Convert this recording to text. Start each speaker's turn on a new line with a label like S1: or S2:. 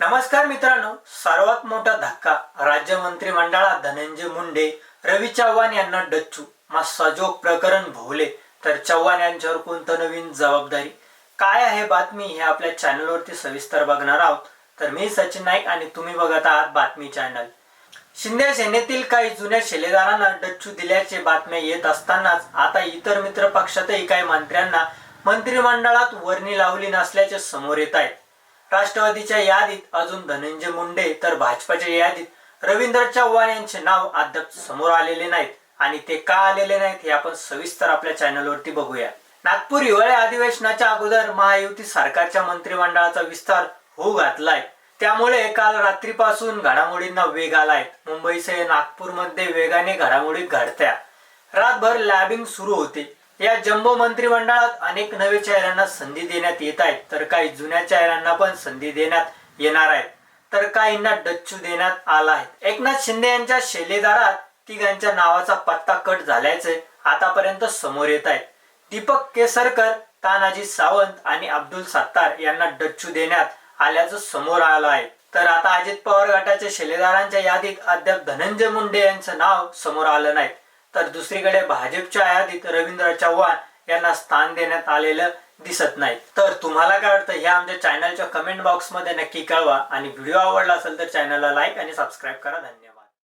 S1: नमस्कार मित्रांनो सर्वात मोठा धक्का राज्य मंत्रिमंडळात धनंजय मुंडे रवी चव्हाण यांना डच्चू मा सजोग प्रकरण भोवले. तर चव्हाण यांच्यावर कोणतं नवीन जबाबदारी? काय आहे बातमी हे आपल्या चॅनलवरती सविस्तर बघणार आहोत. तर मी सचिन नाईक आणि तुम्ही बघत आहात बातमी चॅनल. शिंदे सेनेतील काही जुन्या शिलेदारांना डच्चू दिल्याचे बातम्या येत असतानाच आता इतर मित्र पक्षातही काही मंत्र्यांना मंत्रिमंडळात वर्णी लावली नसल्याचे समोर येत आहेत. राष्ट्रवादीच्या यादीत अजून धनंजय मुंडे तर भाजपाच्या यादीत रवींद्र चव्हाण यांचे नाव अद्याप समोर आलेले नाहीत. आणि ते का आलेले नाहीत हे आपण सविस्तर आपल्या चॅनलवरती बघूया. नागपूर हिवाळ्या अधिवेशनाच्या अगोदर महायुती सरकारच्या मंत्रिमंडळाचा विस्तार होऊ घातलाय. त्यामुळे काल रात्रीपासून घडामोडींना वेग आलाय. मुंबईसह नागपूरमध्ये वेगाने घडामोडी घडत्या. रातभर लॅबिंग सुरू होते. या जम्बो मंत्रिमंडळात अनेक नवे चेहऱ्यांना संधी देण्यात येत आहेत. तर काही जुन्या चेहऱ्यांना पण संधी देण्यात येणार आहेत. तर काहींना डच्चू देण्यात आला आहे. एकनाथ शिंदे यांच्या शेलेदारात तिघांच्या नावाचा पत्ता कट झाल्याचे आतापर्यंत समोर येत आहे दीपक केसरकर तानाजी सावंत आणि अब्दुल सत्तार यांना डच्चू देण्यात आल्याचं समोर आलं आहे. तर आता अजित पवार गटाच्या शिलेदारांच्या यादीत अद्याप धनंजय मुंडे यांचं नाव समोर आलं नाही. तर दुसरीकडे भाजपच्या आयादीत रवींद्र चव्हाण यांना स्थान देण्यात आलेलं दिसत नाही. तर तुम्हाला काय वाटतं? हे आमच्या चॅनलच्या कमेंट बॉक्समध्ये नक्की कळवा. आणि व्हिडिओ आवडला असेल तर चॅनलला लाईक आणि सबस्क्राईब करा. धन्यवाद.